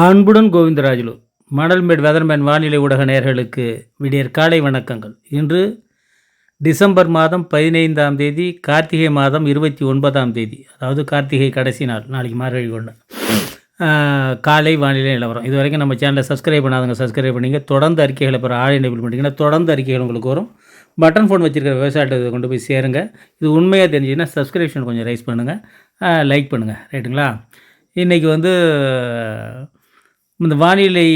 அன்புடன் கோவிந்தராஜுலு மணல்மேடு வெதர்மேன் வானிலை ஊடக நேர்களுக்கு விடியற் காலை வணக்கங்கள். இன்று டிசம்பர் மாதம் பதினைந்தாம் தேதி கார்த்திகை மாதம் இருபத்தி ஒன்பதாம் தேதி அதாவது கார்த்திகை கடைசி நாள் நாளைக்கு மார்கழி கொண்டு. காலை வானிலை நிலவரம். இது வரைக்கும் நம்ம சேனலை சப்ஸ்கிரைப் பண்ணாதவங்க சப்ஸ்கிரைப் பண்ணிங்க. தொடர்ந்து அறிக்கைகளை பிற ஆள் எனேபிள் பண்ணிங்கன்னா தொடர்ந்து அறிக்கைகள் உங்களுக்கு வரும். பட்டன் ஃபோன் வச்சுருக்கிற விவசாயத்தை கொண்டு போய் சேருங்க. இது உண்மையாக தெரிஞ்சுன்னா சப்ஸ்கிரிப்ஷன் கொஞ்சம் ரைஸ் பண்ணுங்கள் லைக் பண்ணுங்கள் ரைட்டுங்களா இன்றைக்கி வந்து இந்த வானிலை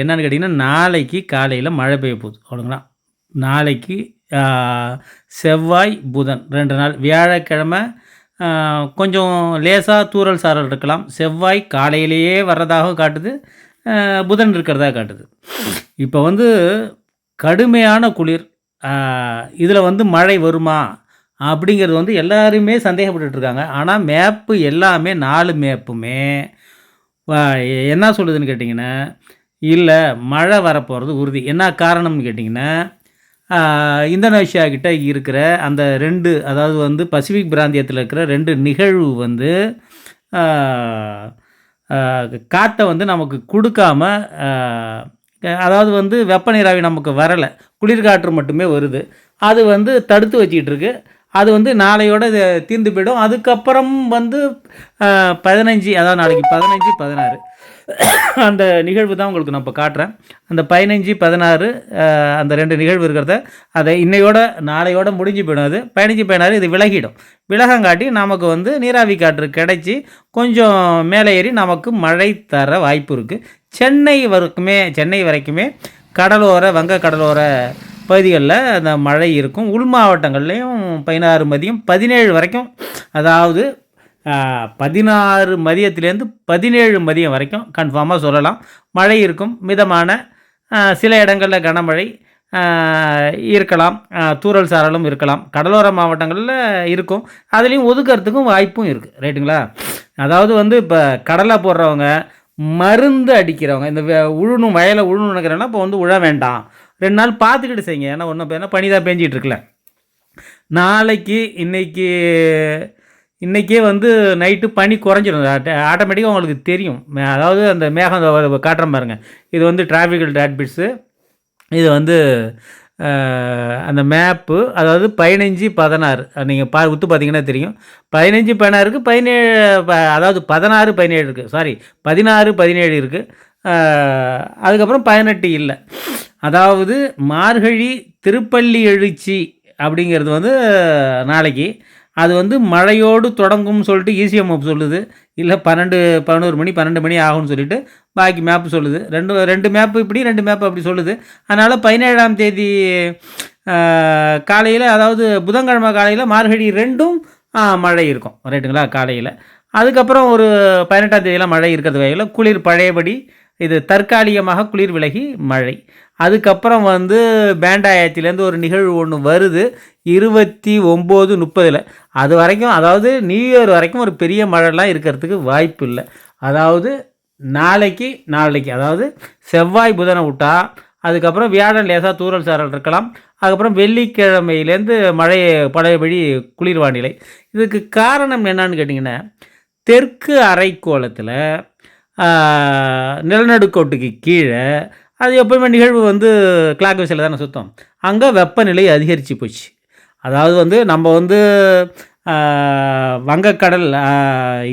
என்னன்னு கேட்டிங்கன்னா நாளைக்கு காலையில் மழை பெய்ய போகுது. அவ்வளோங்களா நாளைக்கு செவ்வாய் புதன் ரெண்டு நாள். வியாழக்கிழமை கொஞ்சம் லேசாக தூறல் சாரல் இருக்கலாம். செவ்வாய் காலையிலேயே வர்றதாக காட்டுது. புதன் இருக்கிறதா காட்டுது. இப்போ வந்து கடுமையான குளிர் இதில் வந்து மழை வருமா? அப்படிங்கிறது வந்து எல்லாருமே சந்தேகப்பட்டுருக்காங்க ஆனால் மேப்பு எல்லாமே நாலு மேப்புமே என்ன சொல்லுதுன்னு கேட்டிங்கன்னா இல்லை மழை வரப்போகிறது உறுதி. என்ன காரணம்னு கேட்டிங்கன்னா இந்தோனேஷியா கிட்ட இருக்கிற அந்த ரெண்டு அதாவது வந்து பசிபிக் பிராந்தியத்தில் இருக்கிற ரெண்டு நிகழ்வு வந்து காட்டை வந்து நமக்கு கொடுக்காம அதாவது வந்து வெப்பநீராவி நமக்கு வரலை. குளிர்காற்று மட்டுமே வருது. அது வந்து தடுத்து வச்சிக்கிட்டு இருக்குது அது வந்து நாளையோட இது தீர்ந்து போயிடும். அதுக்கப்புறம் வந்து பதினஞ்சு அதாவது நாளைக்கு பதினஞ்சு பதினாறு. அந்த நிகழ்வு தான் உங்களுக்கு நான் இப்போ காட்டுறேன். அந்த பதினஞ்சு பதினாறு அந்த ரெண்டு நிகழ்வு இருக்கிறத அதை இன்னையோட நாளையோட முடிஞ்சு போயிடும். அது பதினஞ்சு பதினாறு இது விலகிடும். விலகங்காட்டி நமக்கு வந்து நீராவி காற்று கிடைச்சி கொஞ்சம் மேலே ஏறி நமக்கு மழை தர வாய்ப்பு இருக்குது சென்னை வரைக்குமே சென்னை வரைக்குமே கடலோர வங்க கடலோர பகுதிகளில் அந்த மழை இருக்கும். உள் மாவட்டங்கள்லேயும் பதினாறு மதியம் பதினேழு வரைக்கும் அதாவது பதினாறு மதியத்துலேருந்து பதினேழு மதியம் வரைக்கும் கன்ஃபார்மாக சொல்லலாம். மழை இருக்கும். மிதமான சில இடங்களில் கனமழை இருக்கலாம். தூரல் தூறல் சாரலும் இருக்கலாம். கடலோர மாவட்டங்களில் இருக்கும். அதுலேயும் ஒதுக்கிறதுக்கும் வாய்ப்பும் இருக்குது ரைட்டுங்களா? அதாவது வந்து இப்போ கடலை போடுறவங்க மருந்து அடிக்கிறவங்க இந்த உழுணும் வயலை உழுணுங்கிறனா இப்போ வந்து உழ வேண்டாம். ரெண்டு நாள் பார்த்துக்கிட்டு செய்யுங்க. ஏன்னா ஒன்றும் ஏன்னா பனி தான் பேஞ்சிகிட்ருக்கல நாளைக்கு இன்னைக்கு இன்றைக்கே வந்து நைட்டு பனி குறைஞ்சிடும். ஆட்டோமேட்டிக்காக உங்களுக்கு தெரியும். மே- அதாவது அந்த மேகம் காட்டுறேன் பாருங்கள் இது வந்து டிராஃபிக்கல் டேட்பிட்ஸு இது வந்து அந்த மேப்பு அதாவது பதினஞ்சு பதினாறு. நீங்கள் பா உத்து பார்த்தீங்கன்னா தெரியும். பதினஞ்சு பதினாறுக்கு பதினேழு ப- அதாவது பதினாறு பதினேழு இருக்குது சாரி பதினாறு பதினேழு இருக்குது அதுக்கப்புறம் பதினெட்டு இல்லை. அதாவது மார்கழி திருப்பள்ளி எழுச்சி அப்படிங்கிறது வந்து நாளைக்கு. அது வந்து மழையோடு தொடங்கும்னு சொல்லிட்டு இசிஎம் சொல்லுது. இல்லை பன்னெண்டு பதினோரு மணி பன்னெண்டு மணி ஆகும்னு சொல்லிட்டு பாக்கி மேப்பு சொல்லுது. ரெண்டு ரெண்டு மேப்பு இப்படி ரெண்டு மேப்பு அப்படி சொல்லுது. அதனால் பதினேழாம் தேதி காலையில் அதாவது புதன்கிழமை காலையில் மார்கழி ரெண்டும் மழை இருக்கும். ரைட்டுங்களா? காலையில். அதுக்கப்புறம் ஒரு பதினெட்டாம் தேதியெல்லாம் மழை இருக்கிறது வகையில் குளிர் பழையபடி இது தற்காலிகமாக குளிர் விலகி மழை. அதுக்கப்புறம் வந்து பேண்டாயத்திலேருந்து ஒரு நிகழ்வு ஒன்று வருது. இருபத்தி ஒம்பது முப்பதில். அது வரைக்கும் அதாவது நியூ இயர் வரைக்கும் ஒரு பெரிய மழைலாம் இருக்கிறதுக்கு வாய்ப்பு இல்லை. அதாவது நாளைக்கு நாளைக்கு அதாவது செவ்வாய் புதனை விட்டா அதுக்கப்புறம் வியாழன் லேசாக தூறல் சாரல் இருக்கலாம். அதுக்கப்புறம் வெள்ளிக்கிழமையிலேருந்து மழை பழையபடி குளிர் வானிலை இதுக்கு காரணம் என்னன்னு கேட்டிங்கன்னா தெற்கு அரைக்கோளத்தில் நிலநடுக்கோட்டுக்கு கீழே அது எப்பவுமே நிகழ்வு வந்து கிளாக் விசையில் தானே சுத்தம். அங்கே வெப்பநிலை அதிகரித்து போச்சு. அதாவது வந்து நம்ம வந்து வங்கக்கடல்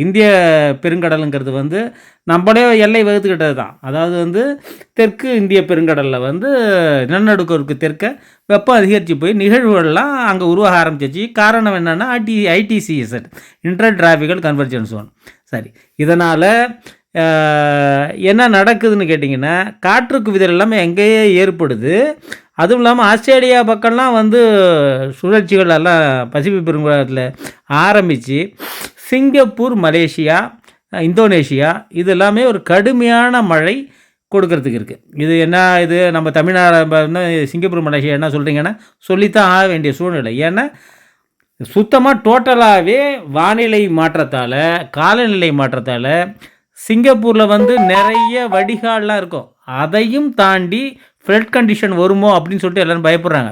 இந்திய பெருங்கடலுங்கிறது வந்து நம்மளே எல்லை வகுத்துக்கிட்டது தான். அதாவது வந்து தெற்கு இந்திய பெருங்கடலில் வந்து நிலநடுக்கோருக்கு தெற்க வெப்பம் அதிகரித்து போய் நிகழ்வுகள்லாம் அங்கே உருவாக ஆரம்பிச்சிச்சு. காரணம் என்னென்னா IT ITCZ intertropical convergence zone சரி இதனால் என்ன நடக்குதுன்னு கேட்டிங்கன்னா காற்றுக்கு விதல் எல்லாமே எங்கேயே ஏற்படுது. அதுவும் இல்லாமல் ஆஸ்திரேலியா பக்கம்லாம் வந்து சுழற்சிகள் எல்லாம் பசிபிக் பெருங்குடத்தில் ஆரம்பித்து சிங்கப்பூர் மலேசியா இந்தோனேஷியா இது எல்லாமே ஒரு கடுமையான மழை கொடுக்கறதுக்கு இருக்குது இது என்ன இது நம்ம தமிழ்நாடு சிங்கப்பூர் மலேசியா என்ன சொல்கிறீங்கன்னா சொல்லித்தான் ஆக வேண்டிய சூழ்நிலை. ஏன்னா சுத்தமாக டோட்டலாகவே வானிலை மாற்றத்தால் காலநிலை மாற்றத்தால் சிங்கப்பூரில் வந்து நிறைய வடிகால்லாம் இருக்கும். அதையும் தாண்டி ஃப்ளட் கண்டிஷன் வருமோ அப்படின்னு சொல்லிட்டு எல்லோரும் பயப்படுறாங்க.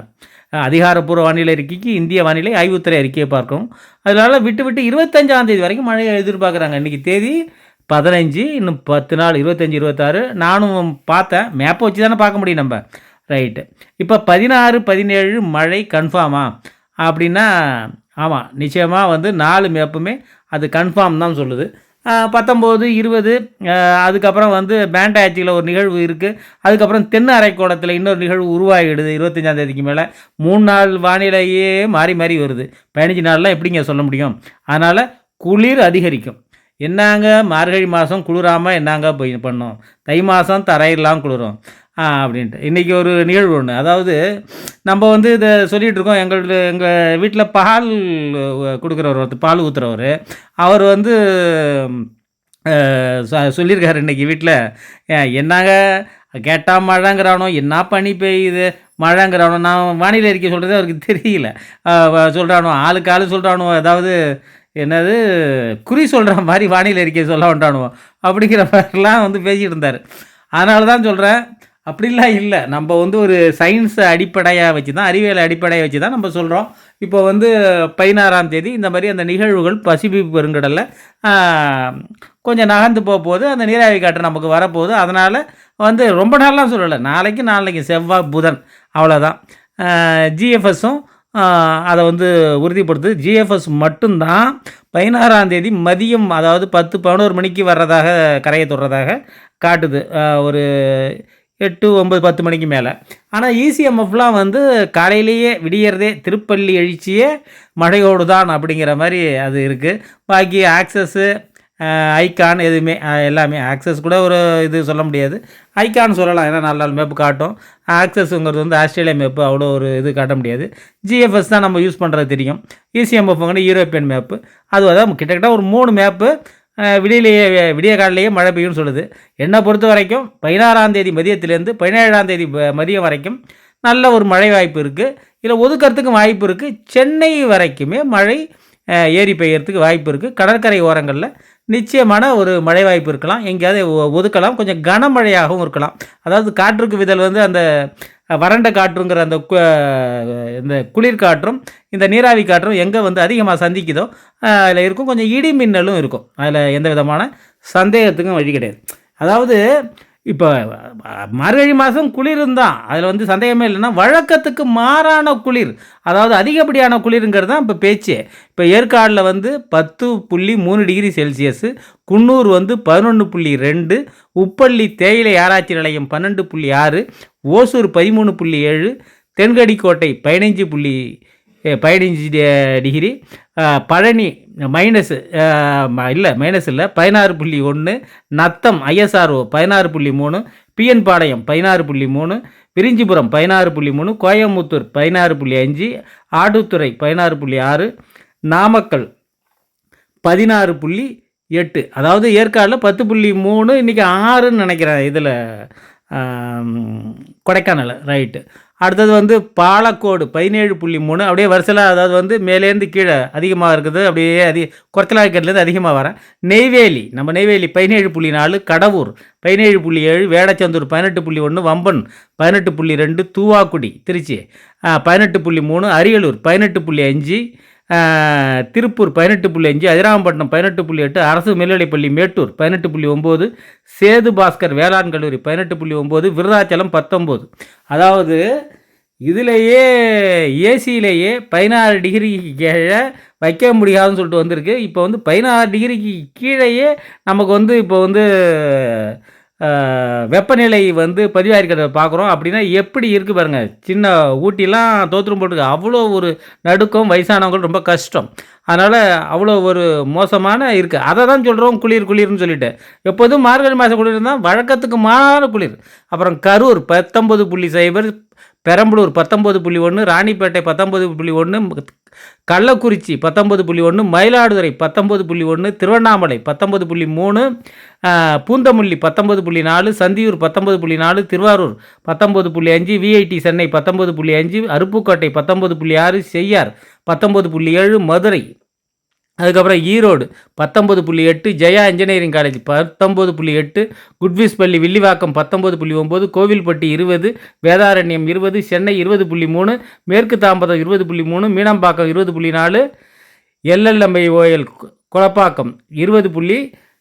அதிகாரப்பூர்வ வானிலை அறிக்கைக்கு இந்திய வானிலை ஆய்வுத்துறை அறிக்கையை பார்க்கும். அதனால் விட்டு விட்டு இருபத்தஞ்சாம் தேதி வரைக்கும் மழையை எதிர்பார்க்குறாங்க. இன்றைக்கி தேதி பதினஞ்சு இன்னும் பத்து நாள் இருபத்தஞ்சி இருபத்தாறு. நானும் பார்த்தேன். மேப்பை வச்சு தானே பார்க்க முடியும் நம்ம. ரைட்டு இப்போ பதினாறு பதினேழு மழை கன்ஃபார்மா அப்படின்னா ஆமாம் நிச்சயமாக வந்து நாலு மேப்புமே அது கன்ஃபார்ம் தான் சொல்லுது. பத்தொம்போது இருபது அதுக்கப்புறம் வந்து பேண்டாச்சியில் ஒரு நிகழ்வு இருக்குது அதுக்கப்புறம் தென் அரைக்கோளத்தில் இன்னொரு நிகழ்வு உருவாகிடுது இருபத்தஞ்சாந்தேதிக்கு மேலே. மூணு நாள் வானிலையே மாறி மாறி வருது. பதினஞ்சு நாள்லாம் எப்படிங்க சொல்ல முடியும்? அதனால் குளிர் அதிகரிக்கும். என்னங்க? மார்கழி மாதம் குளிராமல் என்னங்க போய் பண்ணோம்? தை மாதம் தரையெல்லாம் குளிரும். அப்படின்ட்டு. இன்றைக்கி ஒரு நிகழ்வு ஒன்று அதாவது நம்ம வந்து இதை சொல்லிகிட்டு இருக்கோம். எங்கள் எங்கள் வீட்டில் பால் கொடுக்குறவர் ஒருத்தர் பால் ஊற்றுறவர் அவர் வந்து சொல்லியிருக்காரு இன்றைக்கி வீட்டில் என்னங்க? கேட்டால் மழைங்கிறானோ என்ன பனி பெய்யுது? மழைங்கிறானோ நான் வானிலை அறிக்கை சொல்கிறது அவருக்கு தெரியல. சொல்கிறானோ ஆளுக்கு ஆள் சொல்கிறானோ அதாவது என்னது குறி சொல்கிற மாதிரி வானிலை அறிக்கை சொல்ல வேண்டானுவோம் அப்படிங்கிற மாதிரிலாம் வந்து பேசிகிட்டு இருந்தார். அதனால தான் சொல்கிறேன் அப்படிலாம் இல்லை. நம்ம வந்து ஒரு சயின்ஸ் அடிப்படையாக வச்சு தான் அறிவியல் அடிப்படையாக வச்சு தான் நம்ம சொல்கிறோம் இப்போ வந்து பதினாறாம் தேதி இந்த மாதிரி அந்த நிகழ்வுகள் பசிபிக் பெருங்கடலில் கொஞ்சம் நகர்ந்து போக போகுது அந்த நீராவி காற்று நமக்கு வரப்போகுது. அதனால் வந்து ரொம்ப நாள்லாம் சொல்லலை. நாளைக்கு நாளைக்கு செவ்வாய் புதன் அவ்வளோதான் ஜிஎஃப்எஸும் அதை வந்து உறுதிப்படுத்துது. ஜிஎஃப்எஸ் மட்டும்தான் பதினாறாம் தேதி மதியம் அதாவது பத்து பதினோரு மணிக்கு வர்றதாக கரையை தொடுறதாக காட்டுது. ஒரு எட்டு ஒம்பது பத்து மணிக்கு மேலே. ஆனால் இசிஎம்எஃப்லாம் வந்து காலையிலேயே விடியறதே திருப்பள்ளி எழுச்சியே மழையோடு தான் அப்படிங்கிற மாதிரி அது இருக்குது பாக்கி ஆக்சஸ்ஸு ஐக்கான் எதுவுமே எல்லாமே ஆக்சஸ் கூட ஒரு இது சொல்ல முடியாது. ஐக்கான் சொல்லலாம் ஏன்னா நாலு நாள் மேப்பு காட்டும். ஆக்சஸ்ங்கிறது வந்து ஆஸ்திரேலியா மேப்பு அவ்வளோ ஒரு இது காட்ட முடியாது. ஜிஎஃப்எஸ் தான் நம்ம யூஸ் பண்ணுறது தெரியும். இசிஎம்எஃப்ங்கிறது யூரோப்பியன் மேப்பு அது அதான் கிட்டத்தட்ட ஒரு மூணு மேப்பு விடியிலேயே விடிய காலையிலேயே மழை பெய்யும்னு சொல்லுது. என்னை பொறுத்த வரைக்கும் பதினாறாம் தேதி மதியத்திலேருந்து பதினேழாம் தேதி மதியம் வரைக்கும் நல்ல ஒரு மழை வாய்ப்பு இருக்குது இல்லை ஒதுக்கிறதுக்கும் வாய்ப்பு இருக்குது சென்னை வரைக்குமே மழை ஏரி பெய்யறதுக்கு வாய்ப்பு இருக்குது கடற்கரை ஓரங்களில் நிச்சயமான ஒரு மழை வாய்ப்பு இருக்கலாம். எங்கேயாவது ஒதுக்கலாம். கொஞ்சம் கனமழையாகவும் இருக்கலாம். அதாவது காற்றுக்கு விதல் வந்து அந்த வறண்ட காற்றுங்கிற அந்த இந்த குளிர் காற்றும் இந்த நீராவி காற்றும் எங்கே வந்து அதிகமாக சந்திக்குதோ அதில் இருக்கும். கொஞ்சம் இடி மின்னலும் இருக்கும். அதில் எந்த விதமான சந்தேகத்துக்கும் வழி கிடையாது. அதாவது இப்போ மார்கழி மாதம் குளிரும் தான். அதில் வந்து சந்தேகமே இல்லைன்னா வழக்கத்துக்கு மாறான குளிர் அதாவது அதிகப்படியான குளிருங்கிறது தான் இப்போ பேச்சு. இப்போ ஏற்காடில் வந்து பத்து புள்ளி மூணு டிகிரி செல்சியஸு குன்னூர் வந்து பதினொன்று புள்ளி ரெண்டு உப்பள்ளி தேயிலை ஆராய்ச்சி நிலையம் பன்னெண்டு புள்ளி ஆறு ஓசூர் பதிமூணு புள்ளி ஏழு தென்கடிக்கோட்டை பதினைஞ்சு புள்ளி பதினஞ்சு டிகிரி. பழனி மைனஸ் இல்லை மைனஸ் இல்லை பதினாறு புள்ளி ஒன்று நத்தம் ஐஎஸ்ஆர்ஓ பதினாறு புள்ளி மூணு பிஎன் பாளையம் பதினாறு புள்ளி மூணு விரிஞ்சிபுரம் பதினாறு புள்ளி மூணு கோயம்புத்தூர் பதினாறு புள்ளி அஞ்சு ஆடுத்துறை பதினாறு புள்ளி ஆறு நாமக்கல் பதினாறு புள்ளி எட்டு. அதாவது ஏற்காடில் பத்து புள்ளி மூணு இன்றைக்கி ஆறுன்னு நினைக்கிறேன் இதில் கொடைக்கானல் ரைட்டு அடுத்தது வந்து பாலக்கோடு பதினேழு புள்ளி மூணு. அப்படியே வரிசலாக அதாவது வந்து மேலேருந்து கீழே அதிகமாக இருக்குது. அப்படியே அதிக குறைச்சலாக்கிறதுலேருந்து அதிகமாக வரேன் நெய்வேலி. நம்ம நெய்வேலி பதினேழு புள்ளி நாலு. கடவுர் பதினேழு புள்ளி ஏழு. வேடச்சந்தூர் பதினெட்டு புள்ளி ஒன்று. வம்பன் பதினெட்டு புள்ளி ரெண்டு. தூவாக்குடி திருச்சி. பதினெட்டு புள்ளி மூணு. அரியலூர் பதினெட்டு புள்ளி அஞ்சு. திருப்பூர் பதினெட்டு புள்ளி அஞ்சு அதிராமப்பட்டினம் பதினெட்டு புள்ளி எட்டு அரசு மேல்நிலைப்பள்ளி மேட்டூர் பதினெட்டு புள்ளி ஒம்பது சேது பாஸ்கர் வேளாண் கல்லூரி பதினெட்டு புள்ளி ஒம்பது விருதாச்சலம் பத்தொம்போது. அதாவது இதிலேயே ஏசியிலேயே பதினாறு டிகிரிக்கு கீழே வைக்க முடியாதுன்னு சொல்லிட்டு வந்திருக்கு. இப்போ வந்து பதினாறு டிகிரிக்கு கீழேயே நமக்கு வந்து இப்போ வந்து வெப்பநிலை வந்து பதிவாயிருக்கிறத பார்க்குறோம். அப்படின்னா எப்படி இருக்குது பாருங்கள் சின்ன ஊட்டிலாம் தோற்றம் போட்டுருக்கு. அவ்வளோ ஒரு நடுக்கம் வயசானவங்க ரொம்ப கஷ்டம். அதனால் அவ்வளோ ஒரு மோசமான இருக்குது அதை தான் சொல்கிறோம் குளிர் குளிர்னு சொல்லிட்டு. எப்போதும் மார்கழி மாதம் குளிர் தான் வழக்கத்துக்கு மாற குளிர். அப்புறம் கரூர் பத்தொம்பது புள்ளி சைபர் பெரம்பலூர் பத்தொம்பது புள்ளி ஒன்று ராணிப்பேட்டை பத்தொம்பது புள்ளி ஒன்று கள்ளக்குறிச்சி பத்தொம்பது புள்ளி ஒன்று மயிலாடுதுறை பத்தொம்பது புள்ளி ஒன்று திருவண்ணாமலை பத்தொம்பது புள்ளி மூணு பூந்தமல்லி பத்தொம்பது புள்ளி நாலு சந்தியூர் பத்தொம்பது புள்ளி நாலு திருவாரூர் பத்தொம்பது புள்ளி அஞ்சு விஐடி சென்னை பத்தொம்பது புள்ளி அஞ்சு அருப்புக்கோட்டை பத்தொம்பது புள்ளி ஆறு செய்யார் பத்தொம்பது புள்ளி ஏழு மதுரை அதுக்கப்புறம் ஈரோடு பத்தொம்பது புள்ளி எட்டு ஜெயா இன்ஜினியரிங் காலேஜ் பத்தொம்பது புள்ளி எட்டு குட்விஸ் பள்ளி வில்லிவாக்கம் பத்தொம்பது புள்ளி ஒம்பது கோவில்பட்டி இருபது வேதாரண்யம் இருபது சென்னை இருபது புள்ளி மூணு மேற்கு தாம்பரம் இருபது புள்ளி மூணு மீனம்பாக்கம் இருபது புள்ளி நாலு எல்எல்எம்ஐ ஓஎல் குளப்பாக்கம் இருபது புள்ளி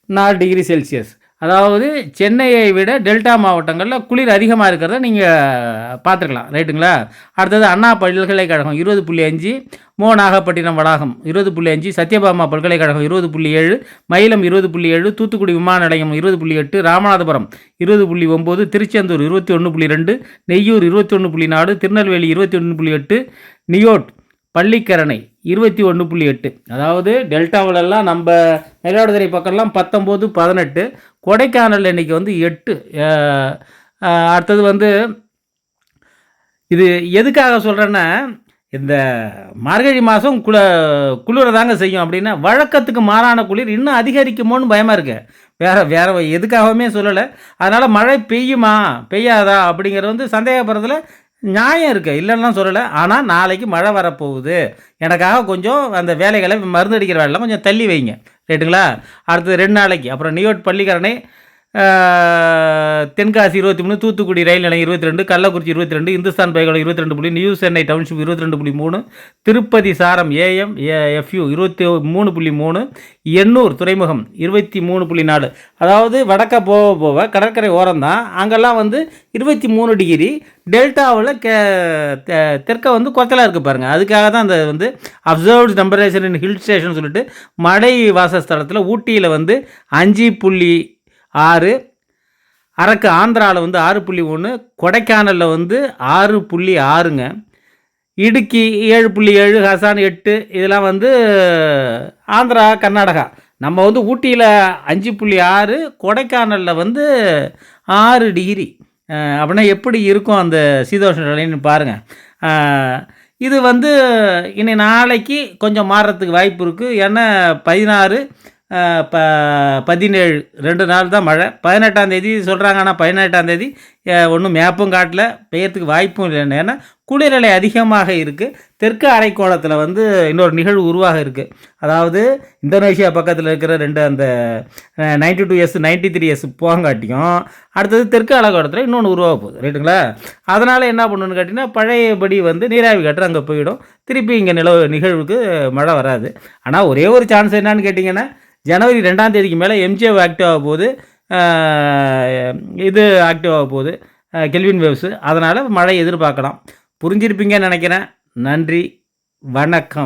நாலு டிகிரி செல்சியஸ். அதாவது சென்னையை விட டெல்டா மாவட்டங்களில் குளிர் அதிகமாக இருக்கிறத நீங்கள் பார்த்துருக்கலாம். ரைட்டுங்களா? அடுத்தது அண்ணா பல்கலைக்கழகம் இருபது புள்ளி அஞ்சு மோ. நாகப்பட்டினம் வளாகம் இருபது புள்ளி அஞ்சு சத்யபாமா பல்கலைக்கழகம் இருபது புள்ளி ஏழு மயிலம் இருபது புள்ளி ஏழு தூத்துக்குடி விமான நிலையம் இருபது புள்ளி எட்டு ராமநாதபுரம் இருபது புள்ளி ஒம்பது திருச்செந்தூர் இருபத்தி ஒன்று புள்ளி ரெண்டு நெய்யூர் இருபத்தி ஒன்று புள்ளி நாலு திருநெல்வேலி இருபத்தி ஒன்று புள்ளி எட்டு நியோட் பள்ளிக்கரணை இருபத்தி ஒன்று புள்ளி எட்டு. அதாவது டெல்டாவிலெல்லாம் நம்ம மயிலாடுதுறை பக்கம்லாம் பத்தொம்போது பதினெட்டு. கொடைக்கானல் இன்றைக்கி வந்து எட்டு. அடுத்தது வந்து இது எதுக்காக சொல்கிறேன்னா இந்த மார்கழி மாதம் குள குளிர தாங்க செய்யும் அப்படின்னா வழக்கத்துக்கு மாறான குளிர் இன்னும் அதிகரிக்குமோன்னு பயமாக இருக்கு. வேறு வேற எதுக்காகவுமே சொல்லலை. அதனால் மழை பெய்யுமா பெய்யாதா அப்படிங்கிறது வந்து சந்தேகப்படுறதுல நியாயம் இருக்குது இல்லைன்னா சொல்லலை. ஆனால் நாளைக்கு மழை வரப்போகுது. எனக்காக கொஞ்சம் அந்த வேலைகளை மருந்து அடிக்கிற வேலைலாம் கொஞ்சம் தள்ளி வைங்க. ரைட்டுங்களா அடுத்தது ரெண்டு நாளைக்கு. அப்புறம் நியோட் பள்ளிக்காரனே தென்காசி இருபத்தி மூணு தூத்துக்குடி ரயில் நிலையம் இருபத்தி ரெண்டு கள்ளக்குறிச்சி இருபத்தி ரெண்டு இந்துஸ்தான் பைகளை இருபத்தி ரெண்டு புள்ளி நியூ சென்னை டவுன்ஷிப் இருபத்தி ரெண்டு புள்ளி மூணு திருப்பதி சாரம் ஏஎம் எஃப்யூ இருபத்தி மூணு புள்ளி மூணு எண்ணூர் துறைமுகம் இருபத்தி மூணு புள்ளி நாலு. அதாவது வடக்க போக போக கடற்கரை ஓரம் தான் அங்கெல்லாம் வந்து இருபத்தி மூணு டிகிரி. டெல்டாவில் கே தெ- தெற்க வந்து கொத்தலாக இருக்குது பாருங்கள் அதுக்காக தான் அந்த வந்து observed temperature in hill station சொல்லிட்டு மலை வாசஸ்தலத்தில் ஊட்டியில் வந்து அஞ்சு புள்ளி ஆறு. அரக்கு ஆந்திராவில் வந்து ஆறு புள்ளி ஒன்று கொடைக்கானலில் வந்து ஆறு புள்ளி ஆறுங்க. இடுக்கி ஏழு புள்ளி ஏழு ஹசான் எட்டு இதெல்லாம் வந்து ஆந்திரா கர்நாடகா. நம்ம வந்து ஊட்டியில் அஞ்சு புள்ளி ஆறு கொடைக்கானலில் வந்து ஆறு டிகிரி. அப்படின்னா எப்படி இருக்கும் அந்த சீதோஷ்ண நிலைன்னு பாருங்கள் இது வந்து இனி நாளைக்கு கொஞ்சம் மாறுறதுக்கு வாய்ப்பு இருக்குது ஏன்னா பதினாறு ப பதினேழு ரெண்டு நாள் தான் மழை பதினெட்டாந்தேதி சொல்கிறாங்க ஆனால் பதினெட்டாம் தேதி ஒன்றும் மேப்பும் காட்டல பெய்யறதுக்கு வாய்ப்பும் இல்லை. ஏன்னா குளிரலை அதிகமாக இருக்குது தெற்கு அரைக்கோளத்தில் வந்து இன்னொரு நிகழ்வு உருவாக இருக்குது அதாவது இந்தோனேஷியா பக்கத்தில் இருக்கிற ரெண்டு அந்த ninety two S ninety three S போங்காட்டியும் அடுத்தது தெற்கு அரைக்கோளத்தில் இன்னொன்று உருவாக போகுது. ரைட்டுங்களா அதனால் என்ன பண்ணணுன்னு கேட்டிங்கன்னா பழையபடி வந்து நீராவி காற்று அங்கே போயிடும். திருப்பி இங்கே நிலவு நிகழ்வுக்கு மழை வராது. ஆனால் ஒரே ஒரு சான்ஸ் என்னன்னு கேட்டிங்கன்னா ஜனவரி ரெண்டாம் தேதிக்கு மேலே எம்ஜிஓ ஆக்டிவ் ஆக போகுது. இது ஆக்டிவ் ஆக போகுது. கெல்வின் வேவ்ஸு அதனால் மழை எதிர்பார்க்கலாம். புரிஞ்சிருப்பீங்கன்னு நினைக்கிறேன். நன்றி. வணக்கம்.